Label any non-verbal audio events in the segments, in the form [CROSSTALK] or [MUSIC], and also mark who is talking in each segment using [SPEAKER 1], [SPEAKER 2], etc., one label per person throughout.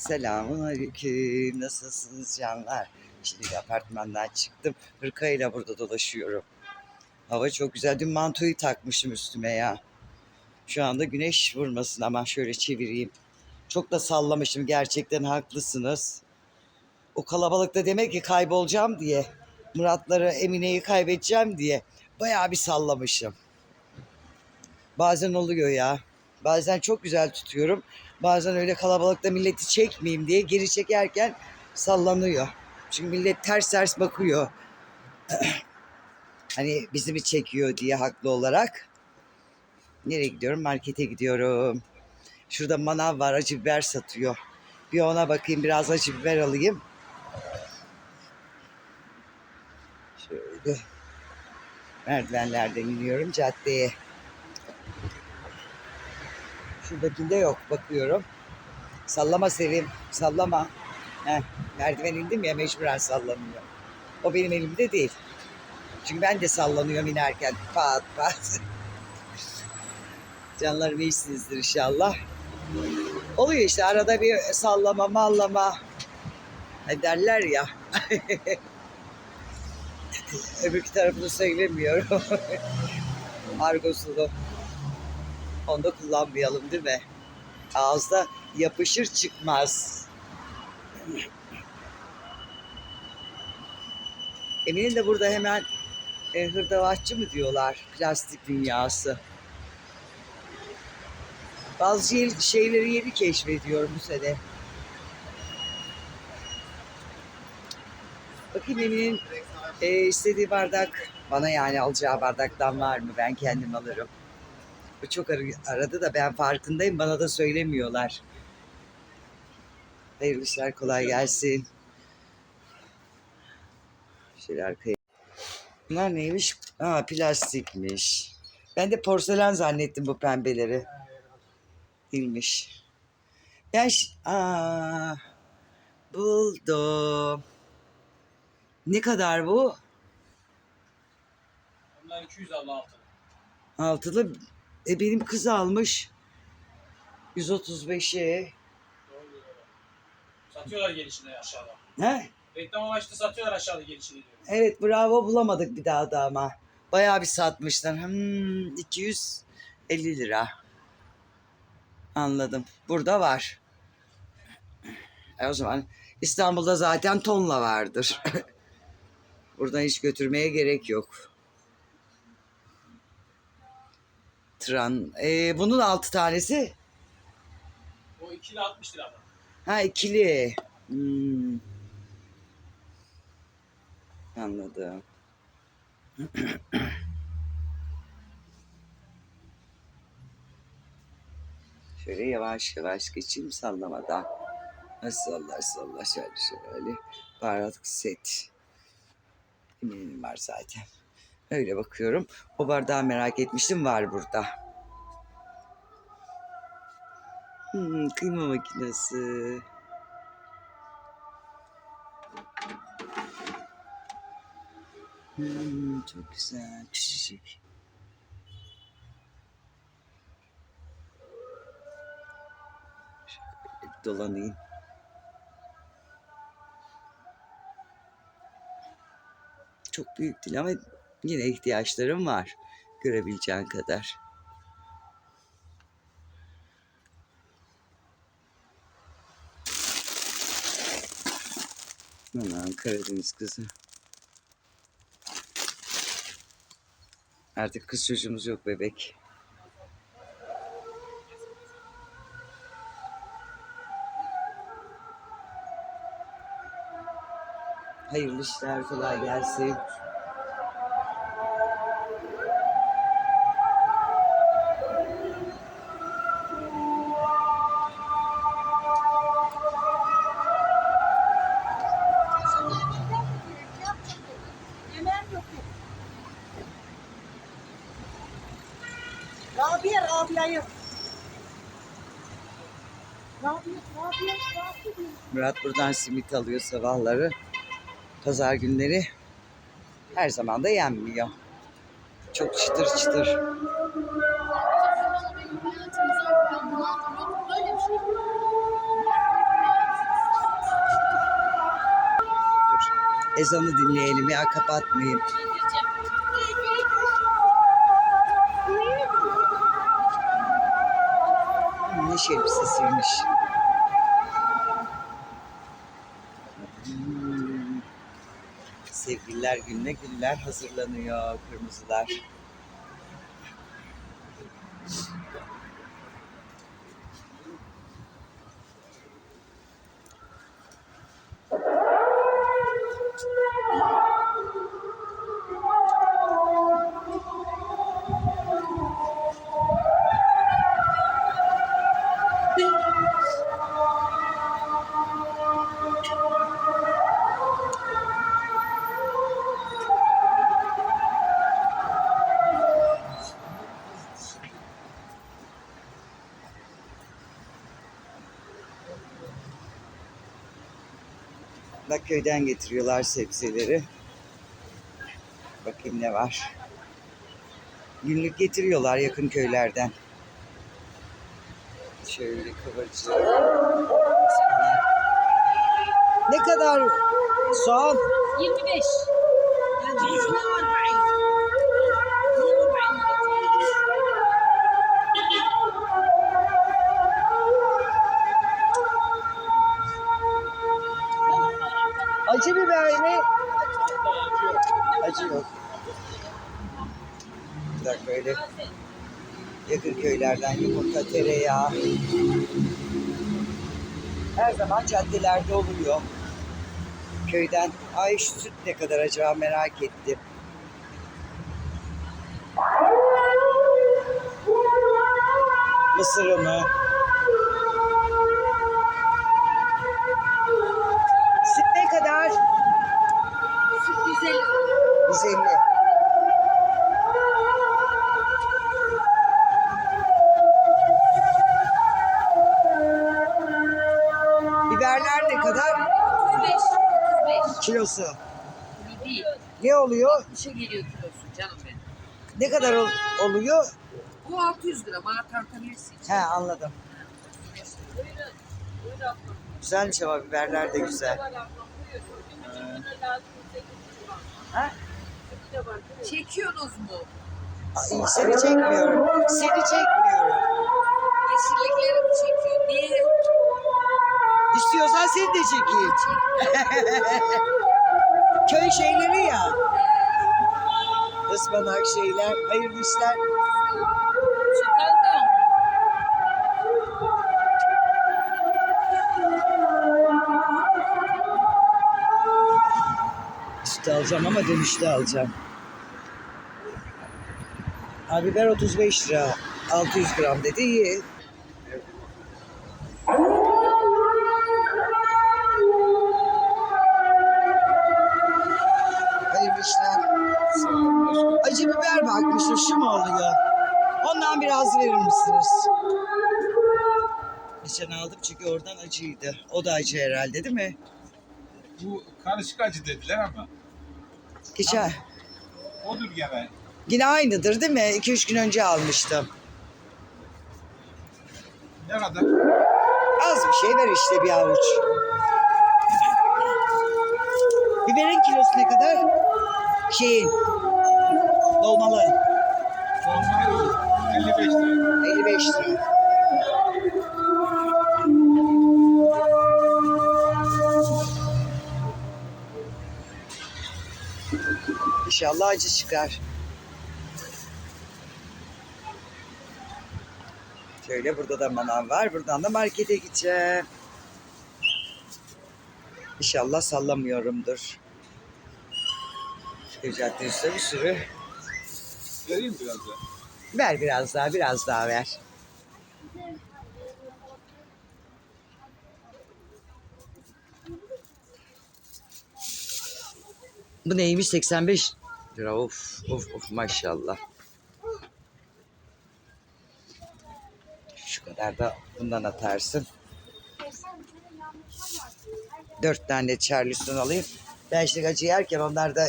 [SPEAKER 1] Selamun aleyküm. Nasılsınız canlar? Şimdi apartmandan çıktım. Hırkayla burada dolaşıyorum. Hava çok güzel. Dün mantoyu takmışım üstüme ya. Şu anda güneş vurmasın ama şöyle çevireyim. Çok da sallamışım. Gerçekten haklısınız. O kalabalıkta demek ki kaybolacağım diye. Muratları, Emine'yi kaybedeceğim diye. Bayağı bir sallamışım. Bazen oluyor ya. Bazen çok güzel tutuyorum. Bazen öyle kalabalıkta milleti çekmeyeyim diye geri çekerken sallanıyor. Çünkü millet ters ters bakıyor. [CLEARS THROAT] hani bizi mi çekiyor diye haklı olarak. Nereye gidiyorum? Markete gidiyorum. Şurada manav var acı biber satıyor. Bir ona bakayım biraz acı biber alayım. Şöyle merdivenlerden iniyorum caddeye. Şuradakinde yok bakıyorum. Sallama Sevim sallama. Heh, merdiven indim ya mecburen sallanıyor. O benim elimde değil. Çünkü ben de sallanıyorum inerken [LAUGHS] pat pat. Canlarım iyisinizdir inşallah. Oluyor işte arada bir sallama mallama. Hani derler ya. [LAUGHS] Öbürkü tarafını söylemiyorum. [LAUGHS] Argosunu. Onu da kullanmayalım değil mi? Ağızda yapışır çıkmaz. Eminim de burada hemen e, hırdavatçı mı diyorlar? Plastik dünyası. Bazı şey- şeyleri yeni keşfediyorum bu sene. Bakayım Emin'in e, istediği bardak bana yani alacağı bardaktan var mı? Ben kendim alırım. Çok ar- aradı da ben farkındayım. Bana da söylemiyorlar. Hayırlı işler kolay gelsin. Şöyle arkaya. Bunlar neymiş? Aa plastikmiş. Ben de porselen zannettim bu pembeleri. Değilmiş. Ben Aa, buldum. Ne kadar bu?
[SPEAKER 2] Bunlar 256.
[SPEAKER 1] Altılı. E benim kız almış. 135'e.
[SPEAKER 2] Doğru diyor. Satıyorlar gelişini aşağıda.
[SPEAKER 1] He?
[SPEAKER 2] Reklam amaçlı satıyorlar aşağıda gelişini diyor.
[SPEAKER 1] Evet bravo bulamadık bir daha da ama. Bayağı bir satmışlar. Hmm, 250 lira. Anladım. Burada var. E o zaman İstanbul'da zaten tonla vardır. [LAUGHS] Buradan hiç götürmeye gerek yok. Tran. E, bunun altı tanesi.
[SPEAKER 2] O ikili 60 lira.
[SPEAKER 1] Ha ikili. Hmm. Anladım. [CLEARS THROAT] Şöyle yavaş yavaş geçeyim sallamadan. Salla salla şöyle şöyle. Baharat set. Eminim var zaten. Öyle bakıyorum. O bardağı merak etmiştim. Var burada. Hmm, kıyma makinesi. Hmm, çok güzel. Küçücük. Şöyle dolanayım. Çok büyük değil ama yine ihtiyaçlarım var. Görebileceğin kadar. Aman Karadeniz kızı. Artık kız çocuğumuz yok bebek. Hayırlı işler kolay gelsin. Murat buradan simit alıyor sabahları. Pazar günleri her zaman da yenmiyor. Çok çıtır çıtır.
[SPEAKER 3] Dur.
[SPEAKER 1] Ezanı dinleyelim ya kapatmayayım. Ne şelbisesiymiş. Sevgililer gününe güller hazırlanıyor kırmızılar. Köyden getiriyorlar sebzeleri. Bakayım ne var. Günlük getiriyorlar yakın köylerden. Şöyle kıvırcık. Ne kadar soğan?
[SPEAKER 3] 25
[SPEAKER 1] yakın köylerden yumurta, tereyağı. Her zaman caddelerde oluyor. Köyden. Ay şu süt ne kadar acaba merak ettim. Mısır unu. Süt ne kadar?
[SPEAKER 3] 150
[SPEAKER 1] 150. Kilosu.
[SPEAKER 3] Değil.
[SPEAKER 1] Ne oluyor?
[SPEAKER 3] 60'a geliyor kilosu canım benim.
[SPEAKER 1] Ne kadar ol- oluyor?
[SPEAKER 3] Bu 600 gram bana tartabilirsin.
[SPEAKER 1] He anladım.
[SPEAKER 3] Buyurun. Buyurun.
[SPEAKER 1] Güzelmiş ama biberler de güzel. Ha?
[SPEAKER 3] Çekiyorsunuz mu?
[SPEAKER 1] Ay, seni çekmiyorum. Seni çekmiyorum.
[SPEAKER 3] Yeşillikleri mi çekiyor? Niye?
[SPEAKER 1] İstiyorsan seni de çekeyim. [LAUGHS] Köy şeyleri ya. Ispanak şeyler, hayırlı işler. Üstü alacağım ama dönüşte alacağım. Ha biber 35 lira. 600 gram dedi iyi. Acıydı. O da acı herhalde değil mi?
[SPEAKER 4] Bu karışık acı dediler ama
[SPEAKER 1] Geçen.
[SPEAKER 4] odur gene.
[SPEAKER 1] Yine aynıdır değil mi? 2-3 gün önce almıştım.
[SPEAKER 4] Ne kadar?
[SPEAKER 1] Az bir şey ver işte bir avuç. Biberin kilosu ne kadar? Şeyin. Dolmalı.
[SPEAKER 4] Normal 55 lira.
[SPEAKER 1] 55 lira. İnşallah acı çıkar. Şöyle burada da manav var. Buradan da markete gideceğim. İnşallah sallamıyorumdur. Köy Caddesi'nde bir sürü.
[SPEAKER 4] Vereyim biraz da.
[SPEAKER 1] Ver biraz daha, biraz daha ver. Bu neymiş? 85 lira. Of, of, of maşallah. Şu kadar da bundan atarsın. Dört tane Charleston alayım. Ben işte acı yerken onlar da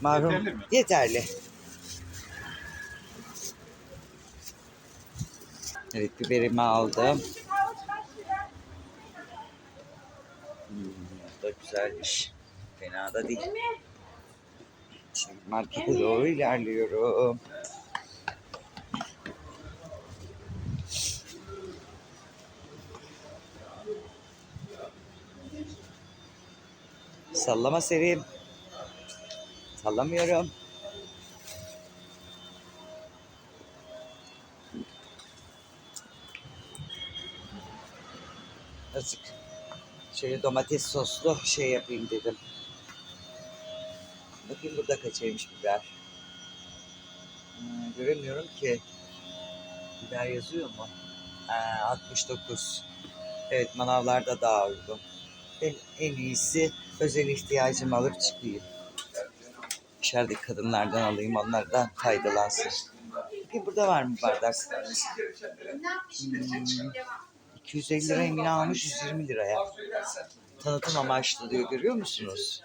[SPEAKER 1] mahrum.
[SPEAKER 4] Yeterli mi?
[SPEAKER 1] Yeterli. Evet biberimi aldım. Hmm, bu da güzelmiş. Fena da değil. Şimdi markete doğru ilerliyorum. Sallama Sevim. Sallamıyorum. Azıcık şöyle domates soslu şey yapayım dedim. Bakayım burada kaçaymış biber. Hmm, göremiyorum ki. Biber yazıyor mu? Ha, 69. Evet manavlarda daha uygun. En, en iyisi özel ihtiyacımı alıp çıkayım. Dışarıdaki kadınlardan alayım onlardan faydalansın. Bakayım burada var mı bardak? Hmm, 250 lira Emine almış 120 liraya. Tanıtım amaçlı diyor görüyor musunuz?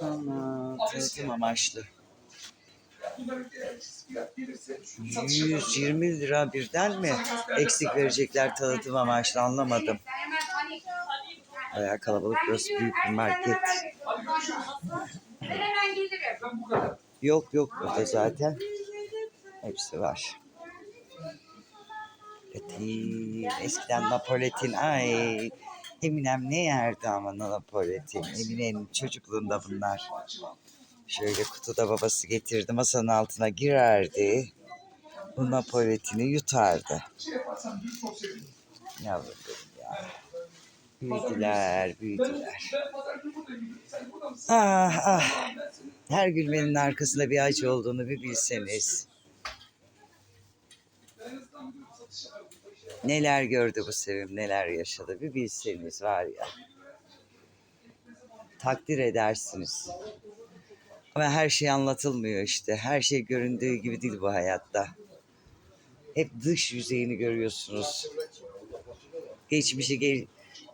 [SPEAKER 1] Ana, tanıtım amaçlı. 120 lira birden mi eksik verecekler tanıtım amaçlı anlamadım. Bayağı kalabalık burası büyük bir market.
[SPEAKER 3] Ben hemen gelirim.
[SPEAKER 1] Yok yok burada zaten. Hepsi var. Napoletin. Eskiden Napoletin. Ay. Eminem ne yerdi ama Napoletin. Emine'nin çocukluğunda bunlar. Şöyle kutuda babası getirdi masanın altına girerdi. Bu Napoletin'i yutardı. Yavrum ya. Büyüdüler, büyüdüler. Ah ah. Her gülmenin arkasında bir acı olduğunu bir bilseniz. Neler gördü bu Sevim, neler yaşadı bir bilseniz var ya. Takdir edersiniz. Ama her şey anlatılmıyor işte. Her şey göründüğü gibi değil bu hayatta. Hep dış yüzeyini görüyorsunuz. Geçmişi gel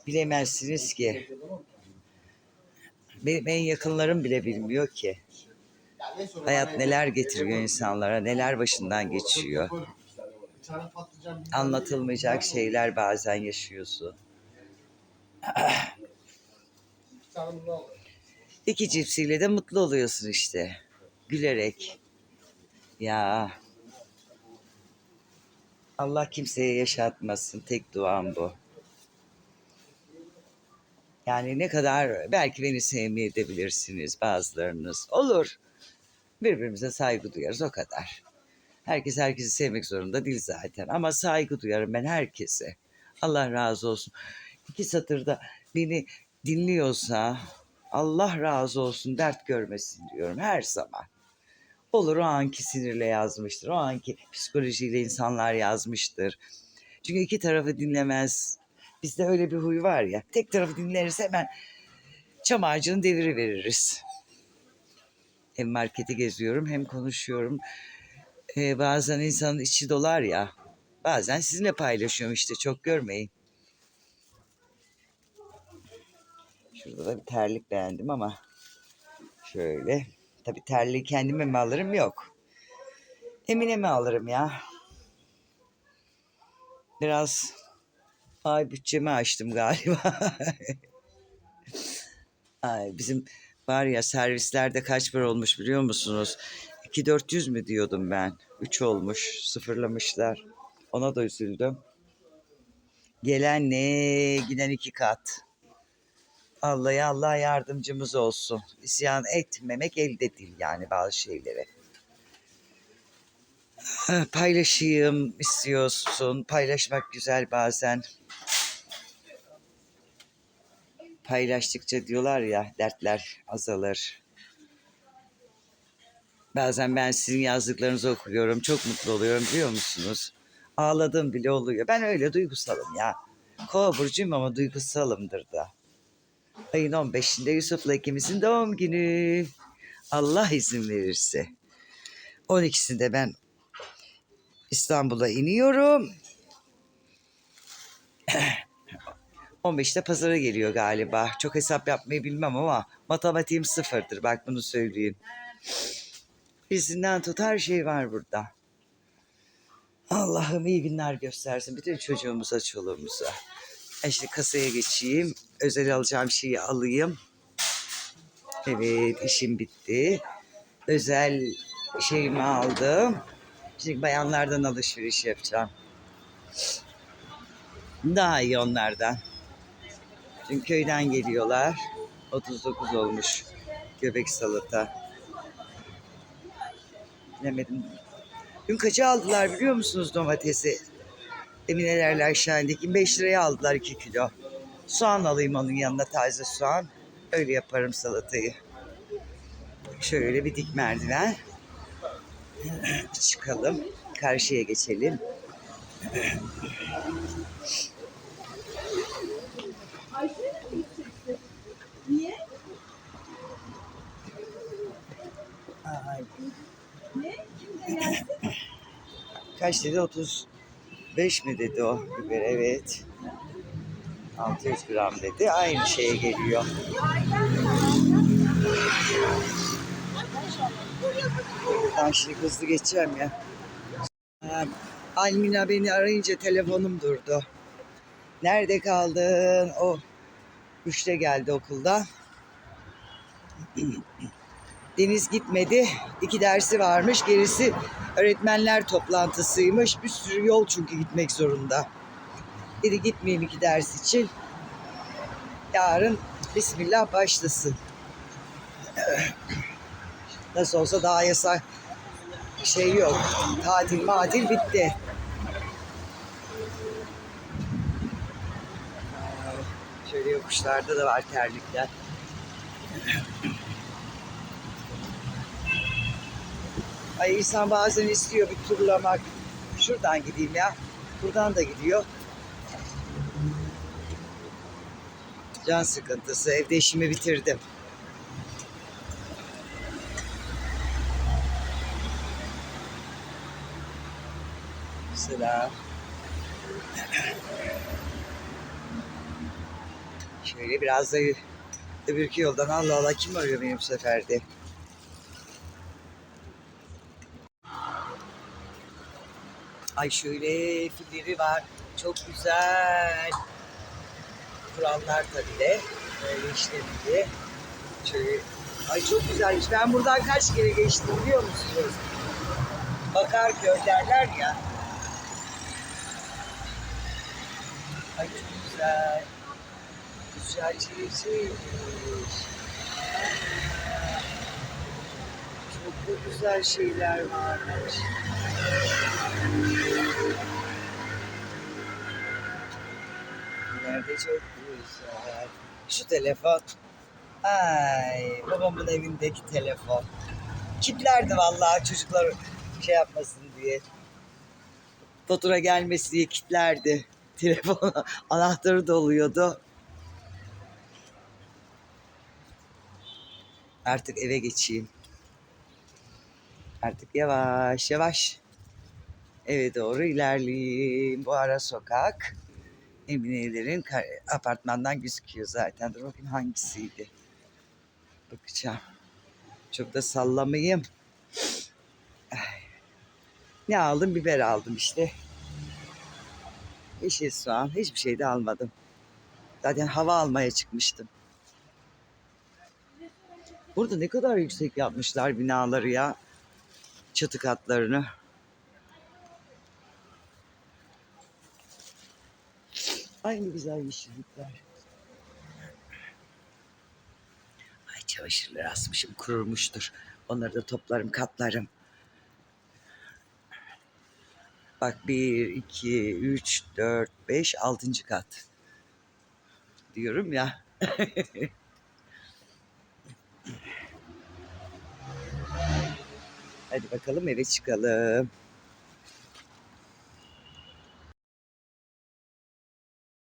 [SPEAKER 1] bilemezsiniz ki. Benim en yakınlarım bile bilmiyor ki. Hayat neler getiriyor insanlara, neler başından geçiyor. Anlatılmayacak şeyler bazen yaşıyorsun. İki cipsiyle de mutlu oluyorsun işte. Gülerek. Ya. Allah kimseye yaşatmasın. Tek duam bu. Yani ne kadar belki beni sevmeyebilirsiniz bazılarınız. Olur. Birbirimize saygı duyarız o kadar. Herkes herkesi sevmek zorunda değil zaten. Ama saygı duyarım ben herkese. Allah razı olsun. İki satırda beni dinliyorsa Allah razı olsun dert görmesin diyorum her zaman. Olur o anki sinirle yazmıştır. O anki psikolojiyle insanlar yazmıştır. Çünkü iki tarafı dinlemez. Bizde öyle bir huy var ya. Tek tarafı dinleriz hemen çam ağacını deviri veririz. Hem marketi geziyorum hem konuşuyorum. Ee, bazen insanın içi dolar ya. Bazen sizinle paylaşıyorum işte çok görmeyin. Şurada da bir terlik beğendim ama şöyle. Tabii terliği kendime mi alırım yok. Emine mi alırım ya. Biraz ay bütçemi açtım galiba. [LAUGHS] ay bizim var ya servislerde kaç para olmuş biliyor musunuz? 2400 mü diyordum ben. 3 olmuş. Sıfırlamışlar. Ona da üzüldüm. Gelen ne? Giden iki kat. Allah'a Allah yardımcımız olsun. İsyan etmemek elde değil yani bazı şeyleri. Ha, Paylaşayım istiyorsun. Paylaşmak güzel bazen. Paylaştıkça diyorlar ya dertler azalır. Bazen ben sizin yazdıklarınızı okuyorum. Çok mutlu oluyorum biliyor musunuz? Ağladığım bile oluyor. Ben öyle duygusalım ya. Kova burcuyum ama duygusalımdır da. Ayın 15'inde Yusuf'la ikimizin doğum günü. Allah izin verirse. 12'sinde ben İstanbul'a iniyorum. [CLEARS THROAT] 15'te pazara geliyor galiba. Çok hesap yapmayı bilmem ama matematiğim sıfırdır. Bak bunu söyleyeyim. Birisinden tut her şey var burada. Allah'ım iyi günler göstersin. Bütün çocuğumuza, çoluğumuza. E Şimdi kasaya geçeyim. Özel alacağım şeyi alayım. Evet işim bitti. Özel şeyimi aldım. Şimdi bayanlardan alışveriş yapacağım. Daha iyi onlardan. Çünkü köyden geliyorlar. 39 olmuş göbek salata. Bilemedim. Dün kaça aldılar biliyor musunuz domatesi? Eminelerle aşağı indik. 25 liraya aldılar 2 kilo. Soğan alayım onun yanına taze soğan. Öyle yaparım salatayı. Şöyle bir dik merdiven. [CLEARS THROAT] Çıkalım. Karşıya geçelim. [CLEARS THROAT]
[SPEAKER 5] Niye?
[SPEAKER 1] Ay, Kaç dedi? 35 mi dedi o biber? Evet. 600 gram dedi. Aynı şeye geliyor. Ben şimdi hızlı geçeceğim ya. Ha, Almina beni arayınca telefonum durdu. Nerede kaldın? O üçte geldi okuldan. [CLEARS THROAT] Deniz gitmedi. İki dersi varmış. Gerisi öğretmenler toplantısıymış. Bir sürü yol çünkü gitmek zorunda. Dedi gitmeyeyim iki ders için. Yarın Bismillah başlasın. [CLEARS THROAT] Nasıl olsa daha yasak şey yok. Tatil matil bitti. Şöyle yokuşlarda da var terlikler. [CLEARS THROAT] Ay insan bazen istiyor bir turlamak. Şuradan gideyim ya. Buradan da gidiyor. Can sıkıntısı. Evde işimi bitirdim. Selam. Şöyle biraz da öbürkü yoldan Allah Allah kim arıyor beni bu sefer de. Ay şöyle filleri var. Çok güzel. Kurallar tabii de. Böyle işlemeli. Şöyle. Ay çok güzelmiş. Ben buradan kaç kere geçtim biliyor musunuz? Bakarköy derler ya. Ay çok güzel. Güzel çiçekmiş. Da güzel şeyler varmış. Nerede çok güzel. Şu telefon. Ay babamın evindeki telefon. Kitlerdi vallahi çocuklar şey yapmasın diye. Fatura gelmesi diye kitlerdi. [LAUGHS] Telefon anahtarı doluyordu. Artık eve geçeyim. Artık yavaş yavaş eve doğru ilerleyeyim. Bu ara sokak Emine'lerin apartmandan gözüküyor zaten. Dur bakayım hangisiydi. Bakacağım. Çok da sallamayayım. Ay. Ne aldım? Biber aldım işte. Yeşil soğan. Hiçbir şey de almadım. Zaten hava almaya çıkmıştım. Burada ne kadar yüksek yapmışlar binaları ya. Çatı katlarını. Ay ne güzel yeşillikler. Ay çamaşırları asmışım kurumuştur. Onları da toplarım katlarım. Bak bir, iki, üç, dört, beş, altıncı kat. Diyorum ya. [LAUGHS] Hadi bakalım eve çıkalım.